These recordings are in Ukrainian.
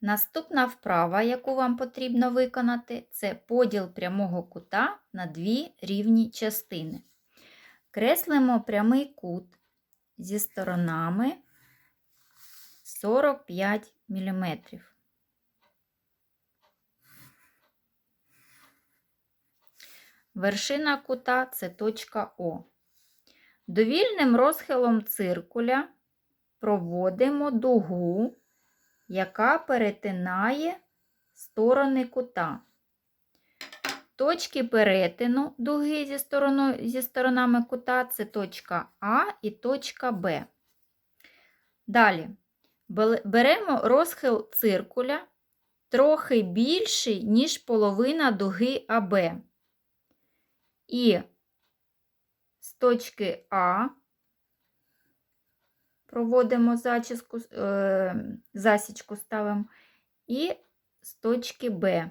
Наступна вправа, яку вам потрібно виконати, це поділ прямого кута на дві рівні частини. Креслимо прямий кут зі сторонами 45 мм. Вершина кута це точка О. Довільним розхилом циркуля проводимо дугу, яка перетинає сторони кута. Точки перетину дуги зі, стороною, зі сторонами кута це точка А і точка Б. Далі беремо розхил циркуля трохи більший, ніж половина дуги АБ. І з точки А проводимо зачіску, е, засічку ставимо, і з точки Б.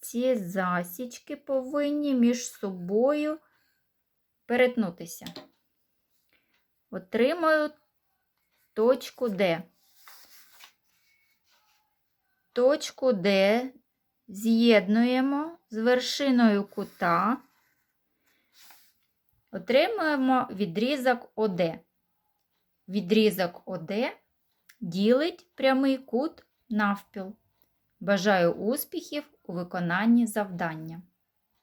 Ці засічки повинні між собою перетнутися. Отримаю точку Д. Точку Д з'єднуємо з вершиною кута, отримуємо відрізок ОД. Відрізок ОД ділить прямий кут навпіл. Бажаю успіхів у виконанні завдання.